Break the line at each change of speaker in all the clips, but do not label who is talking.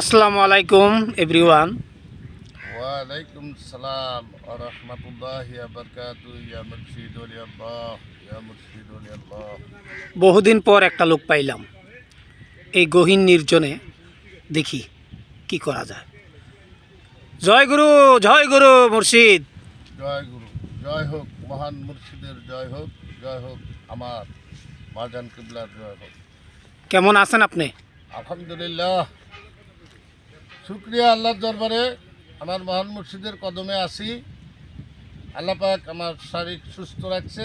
আসসালামু আলাইকুম এভরিওয়ান।
ওয়ালাইকুম সালাম ওয়া রাহমাতুল্লাহি ওয়া বারাকাতু ইয়া মুর্শিদ আল্লাহ ইয়া মুর্শিদ আল্লাহ।
বহুদিন পর একটা লোক পাইলাম। এই গহীন নির্জনে দেখি কি করা যায়। জয় গুরু জয় গুরু মুর্শিদ।
জয় গুরু জয় হোক মহান মুর্শিদের জয় হোক জয় হোক আমার মাজান কিবলার জয় হোক।
কেমন আছেন আপনি?
আলহামদুলিল্লাহ শুক্রিয়া আল্লাহর দরবারে আমার মহান মুর্শিদের কদমে আসি। আল্লাহ পাক আমার শারীরিক সুস্থ রাখছে।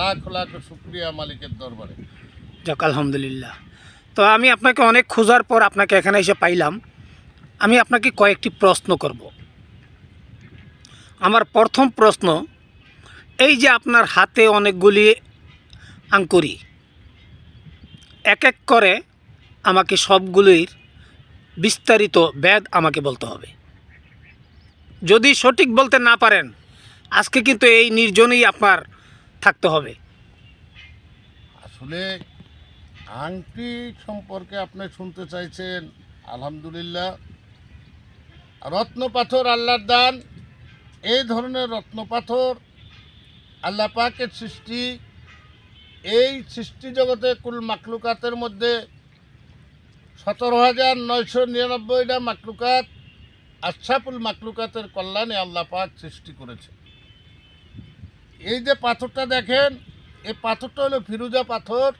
লাখ লাখ শুক্রিয়া মালিকের দরবারে।
যাক, আলহামদুলিল্লাহ। তো আমি আপনাকে অনেক খোঁজার পর আপনাকে এখানে এসে পাইলাম। আমি আপনাকে কয়েকটি প্রশ্ন করব। আমার প্রথম প্রশ্ন, এই যে আপনার হাতে অনেকগুলি আঙ্কুরি এক এক করে আমাকে সবগুলির বিস্তারিত ব্যাদ আমাকে বলতে হবে। যদি সঠিক বলতে না পারেন, আজকে কিন্তু এই নির্জনেই আপনার থাকতে হবে।
আসলে আংটি সম্পর্কে আপনি শুনতে চাইছেন, আলহামদুলিল্লাহ। রত্ন পাথর আল্লাহর দান, এই ধরনের রত্ন পাথর আল্লাহ পাকের সৃষ্টি, এই সৃষ্টি জগতে কুল মাকলুকাতের মধ্যে সতেরো হাজার নয়শো নিরানব্বইটা মাকলুকাত আশাফুল মাকলুকাতের কল্যাণে আল্লাহ পাক সৃষ্টি করেছে। এই যে পাথরটা দেখেন, এই পাথরটা হলো ফিরুজা পাথর।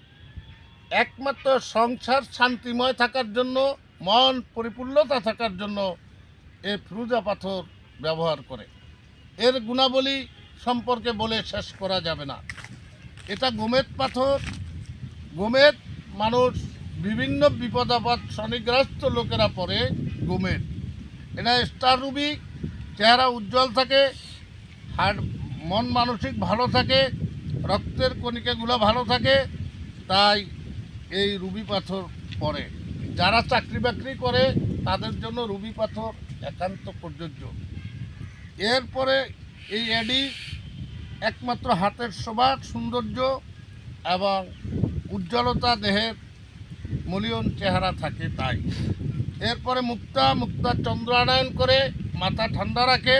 একমাত্র সংসার শান্তিময় থাকার জন্য, মন পরিপূর্ণতা থাকার জন্য এই ফিরুজা পাথর ব্যবহার করে। এর গুণাবলী সম্পর্কে বলে শেষ করা যাবে না। এটা গোমেদ পাথর। গোমেদ মানুষ বিভিন্ন বিপদ আপদ শনিগ্রস্ত লোকেরা পরে গোমেদ এটা স্টার রুবি, চেহারা উজ্জ্বল থাকে হার্ট মন মানসিক ভালো থাকে, রক্তের কণিকাগুলো ভালো থাকে, তাই এই রুবি পাথর পরে যারা চাকরি বাকরি করে, তাদের জন্য রুবি পাথর একান্ত প্রযোজ্য। এরপরে এই এডি একমাত্র হাতের শোভা সৌন্দর্য এবং উজ্জ্বলতা দেহের মলিয়ন চেহারা থাকে তাই। এরপরে মুক্তা মুক্তা চন্দ্রায়ণ করে মাথা ঠান্ডা রাখে।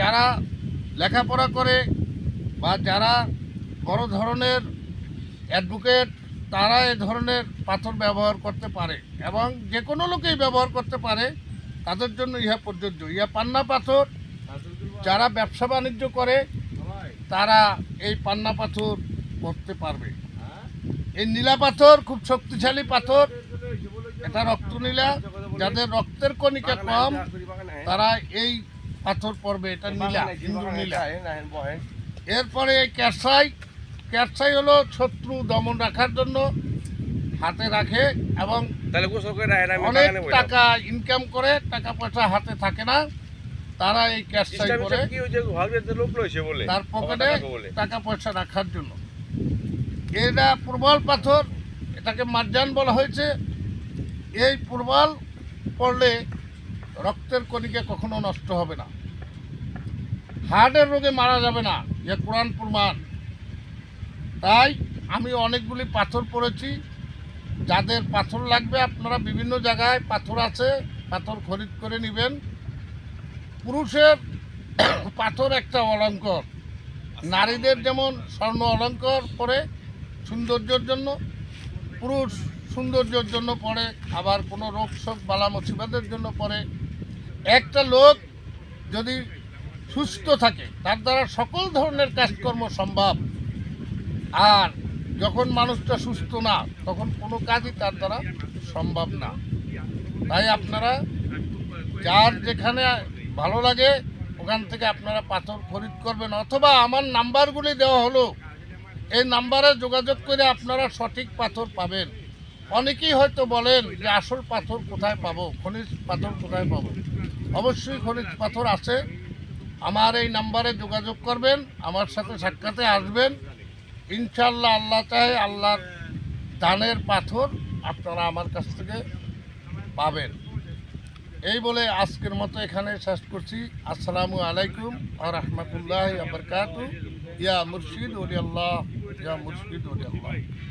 যারা লেখাপড়া করে বা যারা বড় ধরনের অ্যাডভোকেট, তারা এ ধরনের পাথর ব্যবহার করতে পারে এবং যে কোনো লোকেই ব্যবহার করতে পারে, তাদের জন্য ইহা প্রযোজ্য। ইহা পান্না পাথর। যারা ব্যবসা বাণিজ্য করে, তারা এই পান্না পাথর করতে পারবে। এই নীলা পাথর খুব শক্তিশালী পাথর। এটা রক্ত নীলা যাদের রক্তের কণিকা কম তারা এই পাথর পড়বে এটা নীলা হিন্দু নীলা। এরপরে ক্যারসাই ক্যারসাই হলো শত্রু দমন রাখার জন্য হাতে রাখে এবং অনেক টাকা ইনকাম করে টাকা পয়সা হাতে থাকে না। তারা এই ক্যারসাই করে তার পকেটে টাকা পয়সা রাখার জন্য। এটা প্রবল পাথর, এটাকে মার্জান বলা হয়েছে। এই প্রবল পড়লে রক্তের কণিকা কখনো নষ্ট হবে না। হার্টের রোগে মারা যাবে না যে কোরআন প্রমাণ। তাই আমি অনেকগুলি পাথর পড়েছি। যাদের পাথর লাগবে, আপনারা বিভিন্ন জায়গায় পাথর আছে, পাথর খরিদ করে নেবেন। পুরুষের পাথর একটা অলঙ্কর, নারীদের যেমন স্বর্ণ অলঙ্কর পরে সৌন্দর্যের জন্য, পুরুষ সৌন্দর্যের জন্য পরে আবার কোনো রোগ শোক, বালা মুসিবাদের জন্য পরে একটা লোক যদি সুস্থ থাকে, তার দ্বারা সকল ধরনের কাজকর্ম সম্ভব। আর যখন মানুষটা সুস্থ না, তখন কোনো কাজই তার দ্বারা সম্ভব না। তাই আপনারা যার যেখানে ভালো লাগে, ওখান থেকে আপনারা পাথর খরিদ করবেন, অথবা আমার নাম্বারগুলি দেওয়া হলো। এই নাম্বারে যোগাযোগ করে আপনারা সঠিক পাথর পাবেন। অনেকেই হয়তো বলেন যে আসল পাথর কোথায় পাবো, খনিজ পাথর কোথায় পাবো? অবশ্যই খনিজ পাথর আছে। আমার এই নাম্বারে যোগাযোগ করবেন, আমার সাথে সাক্ষাতে আসবেন। ইনশাল্লাহ আল্লাহ চাহে আল্লাহর দানের পাথর আপনারা আমার কাছ থেকে পাবেন। এই বলে আজকের মতো এখানে শেষ করছি। আসসালামু আলাইকুম আ রহমতুল্লাহ আবরকাত ইয়া মুর্শিদ ওলি আল্লাহ ইয়া মুর্শিদ ওলি আল্লাহ